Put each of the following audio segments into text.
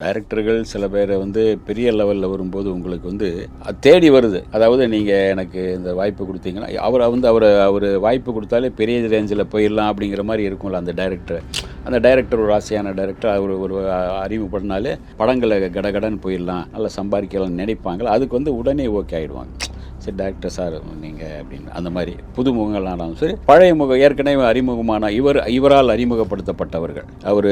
டைரக்டர்கள் சில பேரை வந்து பெரிய லெவலில் வரும்போது உங்களுக்கு வந்து தேடி வருது. அதாவது நீங்கள் எனக்கு இந்த வாய்ப்பு கொடுத்தீங்கன்னா அவர் வந்து அவர் அவர் வாய்ப்பு கொடுத்தாலே பெரிய ரேஞ்சில் போயிடலாம் அப்படிங்கிற மாதிரி இருக்கும்ல அந்த டைரக்டர் அந்த டைரக்டர் ஒரு ஆசையான டைரக்டர் அவர் ஒரு அறிவு பண்ணாலே படங்களை கடகடன்னு போயிடலாம் நல்லா சம்பாதிக்கலாம்னு நினைப்பாங்களா அதுக்கு வந்து உடனே ஓகே ஆகிடுவாங்க சரி டாக்டர் சார் நீங்கள் அப்படின்னு அந்த மாதிரி புது முகங்களானாலும் சரி பழைய முகம் ஏற்கனவே அறிமுகமான இவர் இவரால் அறிமுகப்படுத்தப்பட்டவர்கள். அவர்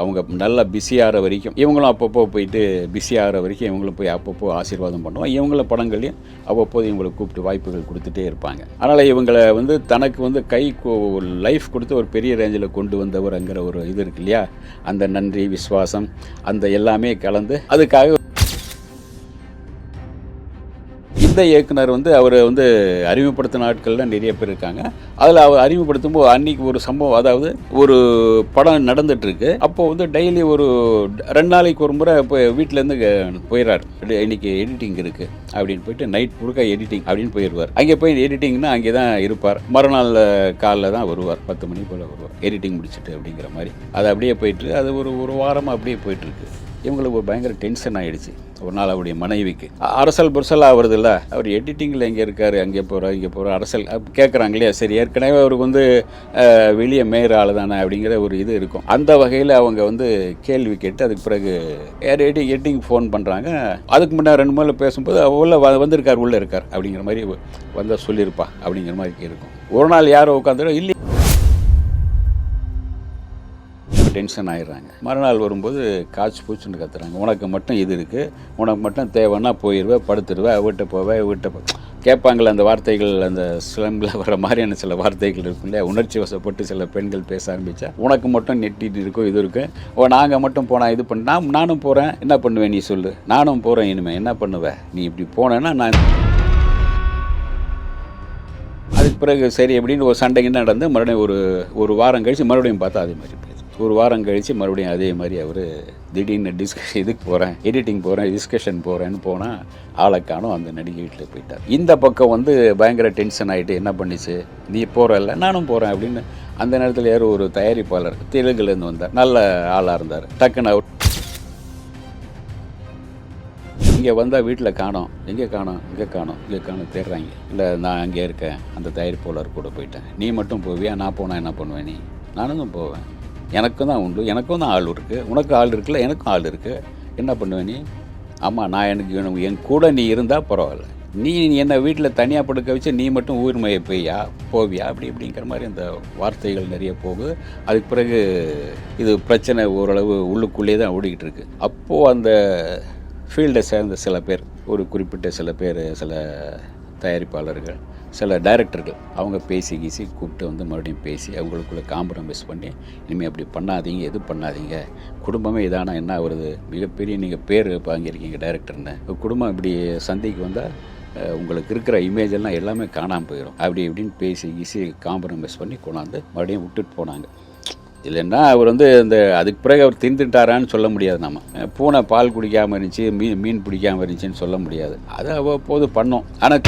அவங்க நல்லா பிஸியாகிற வரைக்கும் இவங்களும் அப்பப்போ போயிட்டு பிஸியாகிற வரைக்கும் இவங்களும் போய் அப்பப்போ ஆசீர்வாதம் பண்ணுவோம் இவங்கள படங்களையும் அவ்வப்போது இவங்களை கூப்பிட்டு வாய்ப்புகள் கொடுத்துட்டே இருப்பாங்க. அதனால் இவங்களை வந்து தனக்கு வந்து கை லைஃப் கொடுத்து ஒரு பெரிய ரேஞ்சில் கொண்டு வந்தவர்ங்கிற ஒரு இது இருக்கு இல்லையா? அந்த நன்றி விஸ்வாசம் அந்த எல்லாமே கலந்து அதுக்காக அந்த இயக்குனர் வந்து அவரை வந்து அறிமுகப்படுத்தின ஆட்கள்லாம் நிறைய பேர் இருக்காங்க. அதில் அவர் அறிமுகப்படுத்தும் போது அன்னைக்கு ஒரு சம்பவம் அதாவது ஒரு படம் நடந்துட்டுருக்கு. அப்போது வந்து டெய்லி ஒரு ரெண்டு நாளைக்கு ஒரு முறை இப்போ வீட்டிலேருந்து போயிடுறாரு இன்னைக்கு எடிட்டிங் இருக்குது அப்படின்னு போயிட்டு நைட் முழுக்க எடிட்டிங் அப்படின்னு போயிடுவார் அங்கே போய் எடிட்டிங்னா அங்கே தான் இருப்பார். மறுநாள் காலைல தான் வருவார். பத்து மணி போல் வருவார். எடிட்டிங் முடிச்சுட்டு அப்படிங்கிற மாதிரி. அது அப்படியே போயிட்டு அது ஒரு ஒரு வாரமாக அப்படியே போயிட்டுருக்கு. இவங்களுக்கு ஒரு பயங்கர டென்ஷன் ஆகிடுச்சு ஒரு நாள் அவருடைய மனைவிக்கு. அரசல் புரசல் ஆகுறதில்ல அவர் எடிட்டிங்கில் எங்கே இருக்கார் அங்கே போகிறார் இங்கே போகிறார் அரசல் கேட்குறாங்க இல்லையா? சரி ஏற்கனவே அவருக்கு வந்து வெளியே மேயர் ஆள் தானே அப்படிங்கிற ஒரு இது இருக்கும். அந்த வகையில் அவங்க வந்து கேள்வி கேட்டு அதுக்கு பிறகு எடி எடிட்டிங் ஃபோன் பண்ணுறாங்க அதுக்கு முன்னே ரெண்டு மூணு பேசும்போது அவ வ- வந்திருக்கார் உள்ளே இருக்கார் அப்படிங்கிற மாதிரி வந்தால் சொல்லியிருப்பா அப்படிங்கிற மாதிரி இருக்கும். ஒரு நாள் யாரோ உட்காந்துடும் இல்லை டென்ஷன் ஆயிடுறாங்க. மறுநாள் வரும்போது காய்ச்சி பூச்சுன்னு கத்துறாங்க. உனக்கு மட்டும் இது இருக்குது உனக்கு மட்டும் தேவைன்னா போயிடுவேன் படுத்துடுவேன் வீட்டை போவேன் வீட்டை போ. கேட்பாங்களே அந்த வார்த்தைகள் அந்த சிலம்பில் வர மாதிரியான சில வார்த்தைகள் இருக்கும் இல்லையா? உணர்ச்சி வசப்பட்டு சில பெண்கள் பேச ஆரம்பித்தா உனக்கு மட்டும் நெட்டிட்டு இருக்கும் இது இருக்கும் ஓ நாங்கள் மட்டும் போனால் இது பண்ண. நான் நானும் போகிறேன் என்ன பண்ணுவேன் நீ சொல்லு. நானும் போகிறேன் இனிமேல் என்ன பண்ணுவேன் நீ இப்படி போனேன்னா நான் அதுக்கு பிறகு சரி அப்படின்னு ஒரு சண்டைக்கு நடந்து மறுபடியும் ஒரு ஒரு வாரம் கழித்து மறுபடியும் பார்த்தா அதே மாதிரி. ஒரு வாரம் கழித்து மறுபடியும் அதே மாதிரி அவர் திடீர்னு டிஸ்கஷ் இதுக்கு போகிறேன் எடிட்டிங் போகிறேன் டிஸ்கஷன் போகிறேன்னு போனால் ஆளை காணும் அந்த நடிகை வீட்டில் போயிட்டார். இந்த பக்கம் வந்து பயங்கர டென்ஷன் ஆகிட்டு என்ன பண்ணிச்சு? நீ போகிறல்ல நானும் போகிறேன் அப்படின்னு அந்த நேரத்தில் யாரும் ஒரு தயாரிப்பாளர் தெலுங்குலேருந்து வந்தார். நல்ல ஆளாக இருந்தார். டக்குன்னு அவர் இங்கே வந்தால் வீட்டில் காணோம். எங்கே காணோம்? இங்கே காணோம். இங்கே காணோம். தேடுறாங்க. இல்லை நான் அங்கே இருக்கேன். அந்த தயாரிப்பாளர் கூட போயிட்டேன். நீ மட்டும் போவியா? நான் போனால் என்ன பண்ணுவேன் நீ? நானும் போவேன். எனக்கும் தான் உண்டு எனக்கும் தான் ஆள் இருக்குது உனக்கு ஆள் இருக்குல்ல எனக்கும் ஆள் இருக்குது என்ன பண்ணுவேன் நீ? ஆமாம் நான் எனக்கு வேணும். என் கூட நீ இருந்தால் பரவாயில்ல. நீ என்னை வீட்டில் தனியாக படுக்க வச்சு நீ மட்டும் ஊர்மையை போய்யா போவியா? அப்படி இப்படிங்கிற மாதிரி அந்த வார்த்தைகள் நிறைய போகுது. அதுக்கு பிறகு இது பிரச்சனை ஓரளவு உள்ளுக்குள்ளேயே தான் ஓடிக்கிட்டு இருக்கு. அப்போது அந்த ஃபீல்டை சேர்ந்த சில பேர் ஒரு குறிப்பிட்ட சில பேர் சில தயாரிப்பாளர்கள் சில டைரக்டர்கள் அவங்க பேசி கீசி கூப்பிட்டு வந்து மறுபடியும் பேசி அவங்களுக்குள்ளே காம்ப்ரமைஸ் பண்ணி இனிமேல் அப்படி பண்ணாதீங்க எது பண்ணாதீங்க. குடும்பமே இதானா என்ன வருது மிகப்பெரிய நீங்கள் பேர் வாங்கியிருக்கீங்க டைரக்டர்னு குடும்பம் இப்படி சந்தைக்கு வந்தால் உங்களுக்கு இருக்கிற இமேஜ் எல்லாம் எல்லாமே காணாமல் போயிடும். அப்படி இப்படின்னு பேசி கீசி காம்ப்ரமைஸ் பண்ணி கொண்டாந்து மறுபடியும் விட்டுட்டு போனாங்க. இல்லைன்னா அவர் வந்து அந்த அதுக்கு பிறகு அவர் தின்னுட்டாரான்னு சொல்ல முடியாது நம்ம. பூனை பால் குடிக்காமல் இருந்துச்சு மீன் மீன் பிடிக்காமல் இருந்துச்சுன்னு சொல்ல முடியாது. அது அவ்வப்போது பண்ணோம். ஆனால்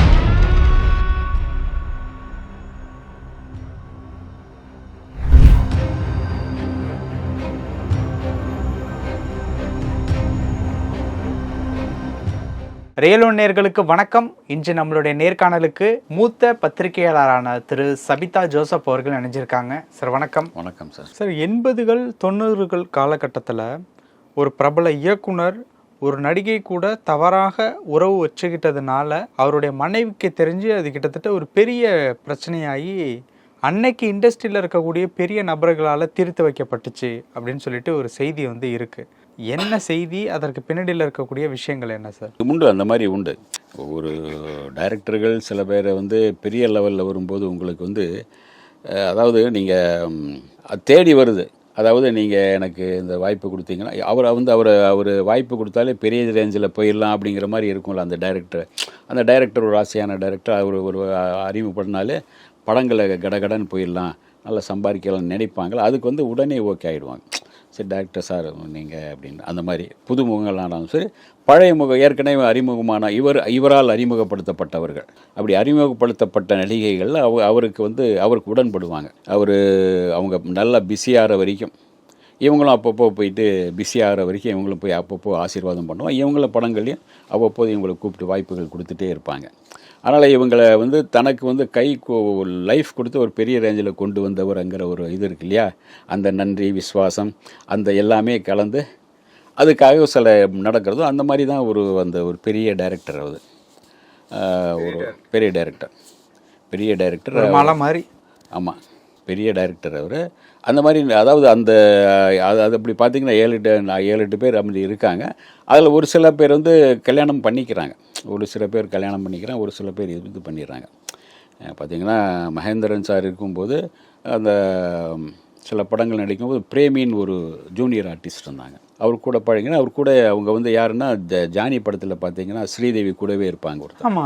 ரியலோ நேர்களுக்கு வணக்கம். இன்று நம்மளுடைய நேர்காணலுக்கு மூத்த பத்திரிகையாளரான திரு சபிதா ஜோசப் அவர்கள் இணைஞ்சிருக்காங்க. சார் வணக்கம். வணக்கம் சார். சார் எண்பதுகள் தொண்ணூறுகள் காலகட்டத்தில் ஒரு பிரபல இயக்குனர் ஒரு நடிகை கூட தவறாக உறவு வச்சுக்கிட்டதுனால அவருடைய மனைவிக்கு தெரிஞ்சு அது கிட்டத்தட்ட ஒரு பெரிய பிரச்சனையாகி அன்னைக்கு இண்டஸ்ட்ரியில் இருக்கக்கூடிய பெரிய நபர்களால் தீர்த்து வைக்கப்பட்டுச்சு அப்படின்னு சொல்லிட்டு ஒரு செய்தி வந்து இருக்கு. என்ன செய்தி அதற்கு பின்னாடியில் இருக்கக்கூடிய விஷயங்கள் என்ன சார்? உண்டு அந்த மாதிரி உண்டு. ஒரு டைரக்டர்கள் சில பேரை வந்து பெரிய லெவலில் வரும்போது உங்களுக்கு வந்து அதாவது நீங்கள் தேடி வருது. அதாவது நீங்கள் எனக்கு இந்த வாய்ப்பு கொடுத்தீங்கன்னா அவர் வந்து அவர் அவர் வாய்ப்பு கொடுத்தாலே பெரிய ரேஞ்சில் போயிடலாம் அப்படிங்கிற மாதிரி இருக்கும்ல அந்த டைரக்டர். அந்த டைரக்டர் ஒரு ஆசையான டைரக்டர் அவர் ஒரு அறிமுகப்படினாலே படங்களை கடகடன்னு போயிடலாம் நல்லா சம்பாதிக்கலாம்னு நினைப்பாங்களா அதுக்கு வந்து உடனே ஓகே ஆகிடுவாங்க சரி டாக்டர் சார் நீங்கள் அப்படின்னு அந்த மாதிரி புது முகங்களானாலும் சரி பழைய முகம் ஏற்கனவே அறிமுகமான இவர் இவரால் அறிமுகப்படுத்தப்பட்டவர்கள். அப்படி அறிமுகப்படுத்தப்பட்ட நடிகைகள் அவ அவருக்கு வந்து அவருக்கு உடன்படுவாங்க. அவர் அவங்க நல்லா பிஸியாகிற வரைக்கும். இவங்களும் அப்பப்போ போயிட்டு பிஸியாகிற வரைக்கும் இவங்களும் போய் அப்பப்போ ஆசீர்வாதம் பண்ணுவோம் இவங்கள படங்கள்லையும் அவ்வப்போது இவங்களை கூப்பிட்டு வாய்ப்புகள் கொடுத்துட்டே இருப்பாங்க. அதனால் இவங்களை வந்து தனக்கு வந்து கை லைஃப் கொடுத்து ஒரு பெரிய ரேஞ்சில் கொண்டு வந்தவர்ங்கிற ஒரு இது இருக்கு இல்லையா? அந்த நன்றி விசுவாசம் அந்த எல்லாமே கலந்து அதுக்காக சில நடக்கிறதும் அந்த மாதிரி தான் ஒரு அந்த ஒரு பெரிய டைரக்டர் அது ஒரு பெரிய டைரக்டர் பெரிய டைரக்டர் மலை மாதிரி ஆமாம் பெரிய டைரக்டர் அவர். அந்த மாதிரி அதாவது அந்த அது அது அப்படி பார்த்தீங்கன்னா ஏழு எட்டு ஏழு எட்டு பேர் அப்படி இருக்காங்க. அதில் ஒரு சில பேர் வந்து கல்யாணம் பண்ணிக்கிறாங்க. ஒரு சில பேர் கல்யாணம் பண்ணிக்கிறாங்க ஒரு சில பேர் இது பண்ணிடுறாங்க. பார்த்தீங்கன்னா மகேந்திரன் சார் இருக்கும்போது அந்த சில படங்கள் நடிக்கும்போது பிரேமின்னு ஒரு ஜூனியர் ஆர்டிஸ்ட் இருந்தாங்க. அவர் கூட பழகினா அவர் கூட அவங்க வந்து யாருன்னா ஜானி படத்தில் பார்த்தீங்கன்னா ஸ்ரீதேவி கூடவே இருப்பாங்க ஒருத்தர்.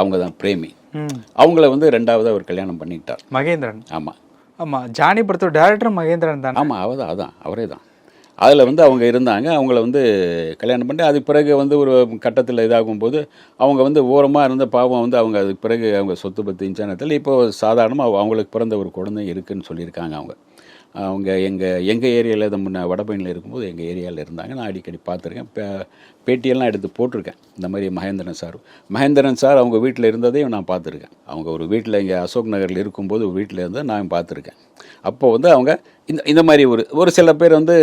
அவங்க தான் பிரேமி. அவங்கள வந்து ரெண்டாவது அவர் கல்யாணம் பண்ணிக்கிட்டார் மகேந்திரன். ஆமாம் ஆமா. ஜானி படத்தோட டேரக்டர் மகேந்திரன் தானே? ஆமாம் அவ தான் அதான் அவரே தான். அதில் வந்து அவங்க இருந்தாங்க. அவங்கள வந்து கல்யாணம் பண்ணி அதுக்கு பிறகு வந்து ஒரு கட்டத்தில் இதாகும்போது அவங்க வந்து ஓரமாக இருந்த பாவம் வந்து அவங்க அதுக்கு பிறகு அவங்க சொத்து பத்து இன்ச்சானத்தில் இப்போ சாதாரணமாக அவங்களுக்கு பிறந்த ஒரு குழந்தை இருக்குன்னு சொல்லியிருக்காங்க அவங்க. அவங்க எங்கள் எங்கள் ஏரியாவில் முன்ன வடபழனியில் இருக்கும்போது எங்கள் ஏரியாவில் இருந்தாங்க. நான் அடிக்கடி பார்த்துருக்கேன். பே பேட்டியெல்லாம் எடுத்து போட்டிருக்கேன். இந்த மாதிரி மகேந்திரன் சார். மகேந்திரன் சார் அவங்க வீட்டில் இருந்ததையும் நான் பார்த்துருக்கேன். அவங்க ஒரு வீட்டில் இங்கே அசோக் நகரில் இருக்கும்போது வீட்டில் இருந்தால் நான் பார்த்துருக்கேன். அப்போது வந்து அவங்க இந்த இந்த மாதிரி ஒரு ஒரு சில பேர் வந்து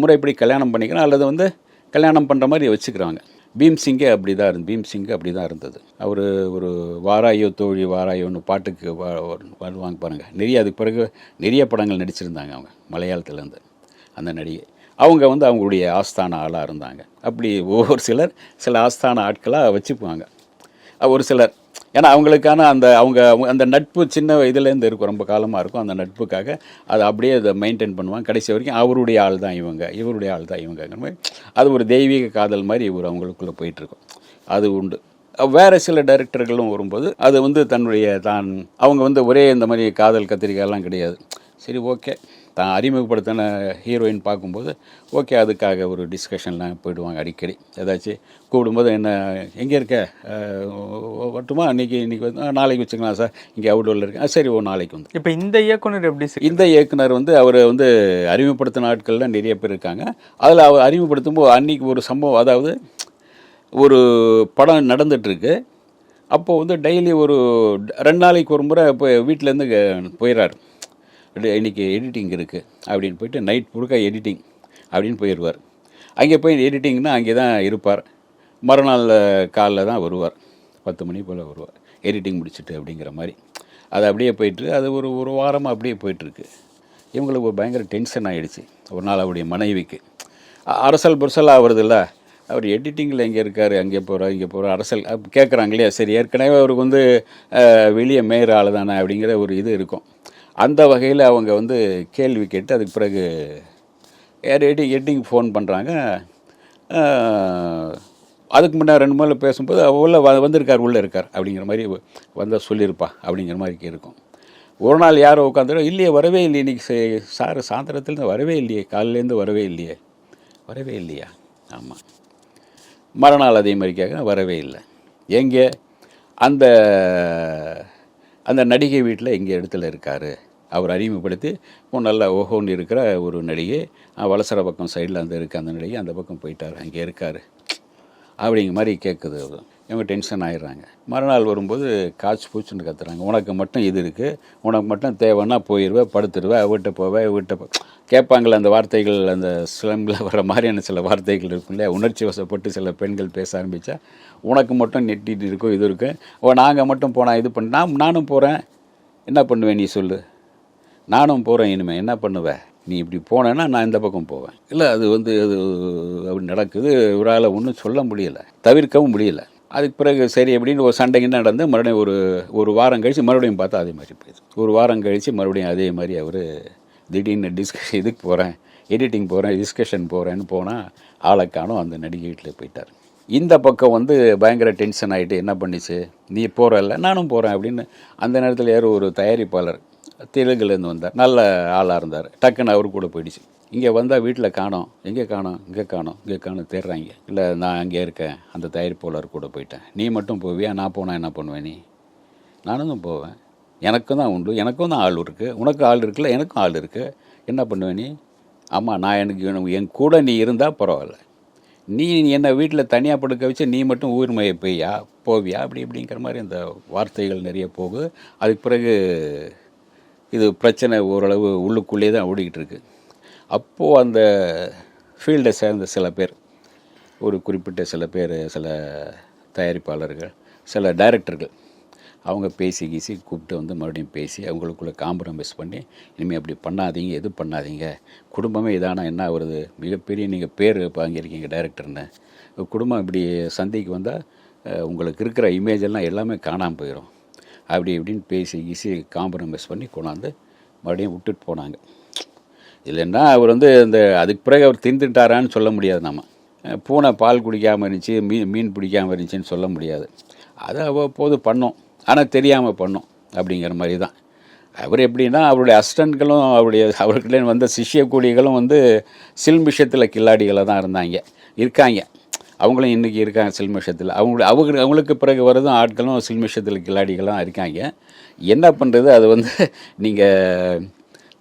முறைப்படி கல்யாணம் பண்ணிக்கலாம் அல்லது வந்து கல்யாணம் பண்ணுற மாதிரி வச்சுக்கிறாங்க. பீம்சிங்கே அப்படி தான் இருந்து பீம் அப்படி தான் இருந்தது. அவர் ஒரு வாராயோ தோழி வாராயோன்னு பாட்டுக்கு வருவாங்க பாருங்கள் நிறைய அதுக்கு பிறகு நிறைய படங்கள் நடிச்சிருந்தாங்க அவங்க மலையாளத்துலேருந்து அந்த நடிகை. அவங்க வந்து அவங்களுடைய ஆஸ்தான ஆளாக இருந்தாங்க. அப்படி ஒவ்வொரு சிலர் சில ஆஸ்தான ஆட்களாக வச்சுக்குவாங்க ஒரு சிலர் ஏன்னா அவங்களுக்கான அந்த அவங்க அவங்க- அந்த நட்பு சின்ன இதுலேருந்து இருக்கும். ரொம்ப காலமாக இருக்கும் அந்த நட்புக்காக. அதை அப்படியே அதை மெயின்டைன் பண்ணுவாங்க. கடைசி வரைக்கும் அவருடைய ஆள் தான் இவங்க. இவருடைய ஆள் தான் இவங்கங்கிற மாதிரி. அது ஒரு தெய்வீக காதல் மாதிரி இவர் அவங்களுக்குள்ளே போயிட்டுருக்கும். அது உண்டு. வேறு வேற சில டைரக்டர்களும் வரும்போது அது வந்து தன்னுடைய தான். அவங்க வந்து ஒரே இந்த மாதிரி காதல் கத்திரிக்காயெல்லாம் கிடையாது. சரி ஓகே தான் அறிமுகப்படுத்தின ஹீரோயின் பார்க்கும்போது ஓகே அதுக்காக ஒரு டிஸ்கஷன்லாம் போயிடுவாங்க அடிக்கடி. ஏதாச்சும் கூப்பிடும்போது என்ன எங்கே இருக்க? வரட்டுமா இன்னைக்கு இன்னைக்கு வந்து "ஆ, நாளைக்கு வச்சுக்கலாம் சார். இங்கே அவுடோரில் இருக்கேன். "ஆ, சரி ஓ நாளைக்கு வந்து. இப்போ இந்த இயக்குனர் எப்படி இந்த இயக்குனர் வந்து அவர் வந்து அறிமுகப்படுத்தின ஆட்கள்லாம் நிறைய பேர் இருக்காங்க. அதில் அவர் அறிமுகப்படுத்தும் போது அன்னைக்கு ஒரு சம்பவம் அதாவது ஒரு படம் நடந்துட்டுருக்கு. அப்போது வந்து டெய்லி ஒரு ரெண்டு நாளைக்கு ஒரு முறை இப்போ வீட்டிலேருந்து போயிடுறாரு இன்னைக்கு எடிட்டிங் இருக்குது அப்படின்னு போயிட்டு நைட் முழுக்க எடிட்டிங் அப்படின்னு போயிடுவார் அங்கே போய் எடிட்டிங்னா அங்கே தான் இருப்பார். மறுநாள் காலைல தான் வருவார். பத்து மணி போல் வருவார். எடிட்டிங் முடிச்சுட்டு அப்படிங்கிற மாதிரி. அது அப்படியே போயிட்டு அது ஒரு ஒரு வாரமாக அப்படியே போயிட்டுருக்கு. இவங்களுக்கு ஒரு பயங்கர டென்ஷன் ஆகிடுச்சு ஒரு நாள் அவருடைய மனைவிக்கு. அரசல் புரசலாக ஆகுறதில்ல அவர் எடிட்டிங்கில் எங்கே இருக்கார் அங்கே போகிறார் இங்கே போகிறார் அரசல் கேட்குறாங்க இல்லையா? சரி ஏற்கனவே அவருக்கு வந்து வெளியே மேயிற ஆள் தானே அப்படிங்கிற ஒரு இது இருக்கும். அந்த வகையில் அவங்க வந்து கேள்வி கேட்டு அதுக்கு பிறகு எடிட்டிங் எட்டிங் ஃபோன் பண்ணுறாங்க அதுக்கு முன்னே ரெண்டு மூணு பேசும்போது உள்ள வ வந்திருக்கார் உள்ளே இருக்கார் அப்படிங்கிற மாதிரி வந்தால் சொல்லியிருப்பா அப்படிங்கிற மாதிரி இருக்கும். ஒரு நாள் யாரோ உட்காந்துரு இல்லையே வரவே இல்லையே இன்னைக்கு சார் சாயந்தரத்துலேருந்து வரவே இல்லையே காலையிலேருந்து வரவே இல்லையே. வரவே இல்லையா? ஆமாம் மறுநாள் அதே மாதிரி கேட்க வரவே இல்லை. எங்கே? அந்த அந்த நடிகை வீட்டில் எங்கள் இடத்துல இருக்கார். அவர் அறிமுகப்படுத்தி ஒரு நல்ல ஓஹோன்னு இருக்கிற ஒரு நடிகை. வலசர பக்கம் சைடில் அந்த இருக்க அந்த நடிகை அந்த பக்கம் போயிட்டார் அங்கே இருக்கார். அப்படிங்கிற மாதிரி கேட்குது அது இவங்க டென்ஷன் ஆகிடுறாங்க மறுநாள் வரும்போது காய்ச்சி பூச்சுன்னு கத்துறாங்க. உனக்கு மட்டும் இது இருக்குது உனக்கு மட்டும் தேவைன்னா போயிடுவேன் படுத்துடுவேன் வீட்டை போவேன் வீட்டை போ. கேட்பாங்களே அந்த வார்த்தைகள் அந்த சிலம்பில் வர மாதிரியான சில வார்த்தைகள் இருக்கும் இல்லையா? உணர்ச்சி வசப்பட்டு சில பெண்கள் பேச ஆரம்பித்தா உனக்கு மட்டும் நெட்டிட்டு இருக்கும் இது இருக்கும் ஓ நாங்கள் மட்டும் போனால் இது பண்ண நான் நானும் போகிறேன் என்ன பண்ணுவேன் நீ சொல்லு? நானும் போகிறேன் இனிமேல் என்ன பண்ணுவேன் நீ இப்படி போனேன்னா நான் இந்த பக்கம் போவேன். இல்லை அது வந்து அது அப்படி நடக்குது. இவரால் ஒன்றும் சொல்ல முடியலை. தவிர்க்கவும் முடியல. அதுக்கு பிறகு சரி அப்படின்னு ஒரு சண்டைக்கு நடந்து மறுபடியும் ஒரு ஒரு வாரம் கழித்து மறுபடியும் பார்த்தா அதே மாதிரி போயிடுது. ஒரு வாரம் கழித்து மறுபடியும் அதே மாதிரி அவர் திடீர்னு டிஸ்கஷ் இதுக்கு போகிறேன் எடிட்டிங் போகிறேன் டிஸ்கஷன் போகிறேன்னு போனால் ஆளை அந்த நடிகை வீட்டில் போயிட்டார். இந்த பக்கம் வந்து பயங்கர டென்ஷன் ஆகிட்டு என்ன பண்ணிச்சு? நீ போகிறல்ல நானும் போகிறேன் அப்படின்னு அந்த நேரத்தில் யாரும் ஒரு தயாரிப்பாளர் தெலுங்குலேருந்து வந்தார். நல்ல ஆளாக இருந்தார். டக்குன்னு அவர் கூட போயிடுச்சு. இங்கே வந்தால் வீட்டில் காணோம். எங்கே காணோம்? இங்கே காணோம். இங்கே காணோம். தேடுறாங்க. இல்லை நான் அங்கே இருக்கேன். அந்த தயாரிப்பாளர் கூட போயிட்டேன். நீ மட்டும் போவியா? நான் போனால் என்ன பண்ணுவேன் நீ? நானும் தான் போவேன். எனக்கும் தான் உண்டு. எனக்கும் தான் ஆள் இருக்குது உனக்கு ஆள் இருக்குல்ல? எனக்கும் ஆள் இருக்குது என்ன பண்ணுவேன் நீ? ஆமாம் நான் எனக்கு என் கூட நீ இருந்தால் பரவாயில்ல. நீ என்னை வீட்டில் தனியாக படுக்க வச்சு நீ மட்டும் ஊர் மைய போய்யா? போவியா? அப்படி இப்படிங்கிற மாதிரி அந்த வார்த்தைகள் நிறைய போகுது. அதுக்கு பிறகு இது பிரச்சனை ஓரளவு உள்ளுக்குள்ளேயே தான் ஓடிக்கிட்டு இருக்குது அப்போது அந்த ஃபீல்டை சேர்ந்த சில பேர் ஒரு குறிப்பிட்ட சில பேர் சில தயாரிப்பாளர்கள் சில டைரக்டர்கள் அவங்க பேசி கீசி கூப்பிட்டு வந்து மறுபடியும் பேசி அவங்களுக்குள்ளே காம்ப்ரமைஸ் பண்ணி இனிமேல் அப்படி பண்ணாதீங்க எது பண்ணாதீங்க? குடும்பமே இதானா? என்ன வருது மிகப்பெரிய நீங்கள் பேர் வாங்கியிருக்கீங்க டைரக்டர்னு குடும்பம் இப்படி சந்தைக்கு வந்தால் உங்களுக்கு இருக்கிற இமேஜ் எல்லாம் எல்லாமே காணாமல் போயிடும் அப்படி இப்படின்னு பேசி கீசி காம்ப்ரமைஸ் பண்ணி கொண்டாந்து மறுபடியும் விட்டுட்டு போனாங்க. இல்லைன்னா அவர் வந்து இந்த அதுக்கு பிறகு அவர் தின்னுட்டாரான்னு சொல்ல முடியாது நம்ம பூனை பால் குடிக்காமல் இருந்துச்சு மீன் மீன் பிடிக்காமல் இருந்துச்சுன்னு சொல்ல முடியாது. அது அவ்வப்போது பண்ணோம். ஆனால் தெரியாமல் பண்ணோம் அப்படிங்கிற மாதிரி தான் அவர் எப்படின்னா அவருடைய அசிஸ்டண்ட்களும் அவருடைய அவர்களே வந்த சிஷ்ய கூடிகளும் வந்து சில்மிஷத்தில் கில்லாடிகளாக தான் இருந்தாங்க. இருக்காங்க. அவங்களும் இன்றைக்கி இருக்காங்க சில்மிஷத்தில் அவங்க அவங்க அவங்களுக்கு பிறகு வரதும் ஆட்களும் சில்மிஷத்தில் கில்லாடிகளாக இருக்காங்க. என்ன பண்ணுறது அது வந்து நீங்கள்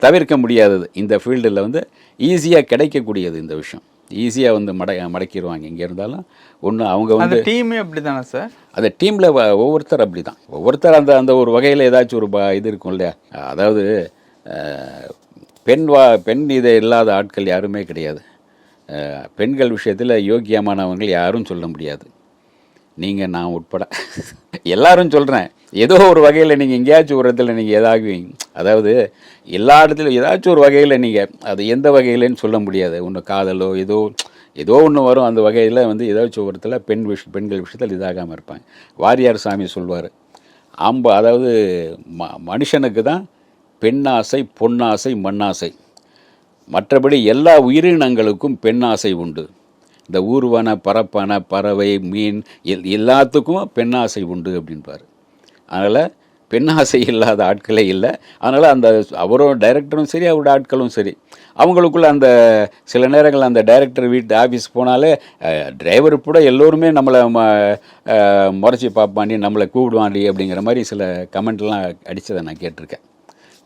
தவிர்க்க முடியாதது. இந்த ஃபீல்டில் வந்து ஈஸியாக கிடைக்கக்கூடியது இந்த விஷயம். ஈஸியாக வந்து மட மடக்கிடுவாங்க இங்கே இருந்தாலும் ஒன்று அவங்க வந்து டீமே அப்படிதானே சார்? அந்த டீமில் ஒவ்வொருத்தர் அப்படி தான் ஒவ்வொருத்தர் அந்த அந்த ஒரு வகையில் ஏதாச்சும் ஒரு ப- இது இருக்கும் இல்லையா? அதாவது பெண் வா பெண் இது இல்லாத ஆட்கள் யாருமே கிடையாது. பெண்கள் விஷயத்தில் யோக்கியமானவங்க யாரும் சொல்ல முடியாது. நீங்கள் நான் உட்பட. எல்லாரும் சொல்கிறேன் ஏதோ ஒரு வகையில் நீங்கள் எங்கேயாச்சும் ஒரு இடத்துல நீங்கள் ஏதாகுவீங்க. அதாவது எல்லா இடத்துலையும் ஏதாச்சும் ஒரு வகையில் நீங்கள் அது எந்த வகையிலன்னு சொல்ல முடியாது. ஒன்று காதலோ ஏதோ ஏதோ ஒன்று வரும். அந்த வகையில் வந்து ஏதாச்சும் ஒரு இடத்துல பெண் விஷ பெண்கள் விஷயத்தில் இதாகாமல் இருப்பாங்க. வாரியார் சாமி சொல்வார். அம்ப அதாவது ம மனுஷனுக்கு தான் பெண்ணாசை பொன்னாசை மண்ணாசை. மற்றபடி எல்லா உயிரினங்களுக்கும் பெண்ணாசை உண்டு. இந்த ஊர்வன பரப்பன பறவை மீன் எல் எல்லாத்துக்கும் பெண்ணாசை உண்டு அப்படின்பார். அதனால் பெண்ணாசை இல்லாத ஆட்களே இல்லை. அதனால் அந்த அவரும் டைரக்டரும் சரி அவரோட ஆட்களும் சரி. அவங்களுக்குள்ள அந்த சில நேரங்கள் அந்த டைரக்டர் வீட்டு ஆஃபீஸ் போனாலே டிரைவர் கூட எல்லோருமே நம்மளை ம முறைச்சி பார்ப்பாண்டி நம்மளை கூப்பிடுவாண்டி அப்படிங்கிற மாதிரி சில கமெண்ட்லாம் அடித்ததை நான் கேட்டிருக்கேன்.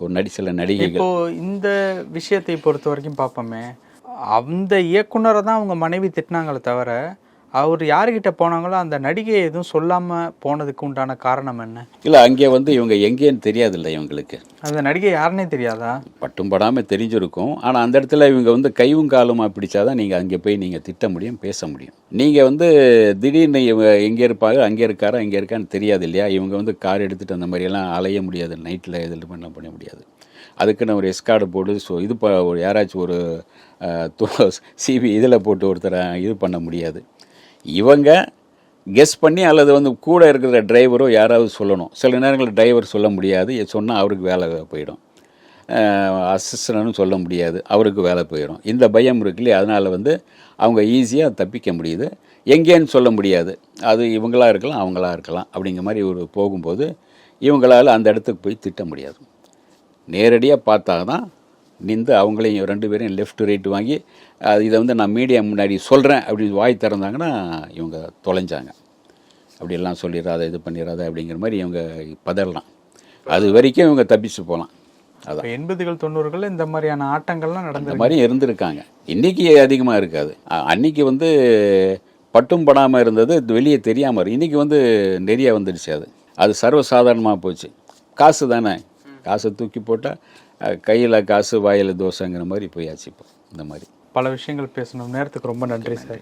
ஒரு நடி சில நடிகைகள். இந்த விஷயத்தை பொறுத்த வரைக்கும் பார்ப்போமே. அந்த இயக்குனரை தான் அவங்க மனைவி திட்டினாங்களே தவிர அவர் யாருக்கிட்ட போனாங்களோ அந்த நடிகை எதுவும் சொல்லாம போனதுக்கு உண்டான காரணம் என்ன? இல்லை அங்கே வந்து இவங்க எங்கேன்னு தெரியாதில்ல இவங்களுக்கு. அந்த நடிகை யாருன்னே தெரியாதா? பட்டும் படாமல் தெரிஞ்சிருக்கும். ஆனால் அந்த இடத்துல இவங்க வந்து கைவும் காலுமா பிடிச்சாதான் நீங்கள் அங்கே போய் நீங்கள் திட்ட முடியும் பேச முடியும். நீங்கள் வந்து திடீர்னு இவங்க எங்கே இருப்பாங்க அங்கே இருக்காரா இங்கே இருக்கான்னு தெரியாது இல்லையா? இவங்க வந்து கார் எடுத்துகிட்டு அந்த மாதிரியெல்லாம் அலைய முடியாது நைட்டில் இதில் பண்ண பண்ண முடியாது. அதுக்குன்னு ஒரு எஸ்கார்டு போட்டு ஸோ இது ப ஒரு யாராச்சும் ஒரு சிபி இதில் போட்டு ஒருத்தரை இது பண்ண முடியாது. இவங்க கெஸ் பண்ணி அல்லது வந்து கூட இருக்கிற டிரைவரோ யாராவது சொல்லணும். சில நேரங்களில் டிரைவர் சொல்ல முடியாது. சொன்னால் அவருக்கு வேலை போயிடும். அசிஸ்டனும் சொல்ல முடியாது. அவருக்கு வேலை போயிடும். இந்த பயம் இருக்கு இல்லையா? அதனால் வந்து அவங்க ஈஸியாக தப்பிக்க முடியுது. எங்கேன்னு சொல்ல முடியாது. அது இவங்களா இருக்கலாம் அவங்களாக இருக்கலாம். அப்படிங்கிற மாதிரி ஒரு போகும்போது இவங்களால் அந்த இடத்துக்கு போய் திட்ட முடியாது. நேரடியாக பார்த்தா தான் நின்று அவங்களையும் ரெண்டு பேரையும் லெஃப்ட் ரைட் வாங்கி அது இதை வந்து நான் மீடியா முன்னாடி சொல்கிறேன் அப்படின்னு வாய் திறந்தாங்கன்னா இவங்க தொலைஞ்சாங்க. அப்படியெல்லாம் சொல்லிடாத இது பண்ணிடாத அப்படிங்கிற மாதிரி இவங்க பதறலாம். அது வரைக்கும் இவங்க தப்பிச்சு போகலாம். அதான். எண்பதுகள் தொண்ணூறுகள் இந்த மாதிரியான ஆட்டங்கள்லாம் நடந்து மாதிரி இருந்திருக்காங்க. இன்னைக்கு அதிகமாக இருக்காது. அ- அன்னைக்கு வந்து பட்டும் படாமல் இருந்தது வெளியே தெரியாமல் இன்னைக்கு வந்து நிறைய வந்துடுச்சு அது. அது சர்வசாதாரணமாக போச்சு. காசு தானே. காசை தூக்கி போட்டால் கையில் காசு வாயில் தோசைங்கிற மாதிரி போயாச்சு இப்போ இந்த மாதிரி. பல விஷயங்கள் பேசணும். நேரத்துக்கு ரொம்ப நன்றி சார்.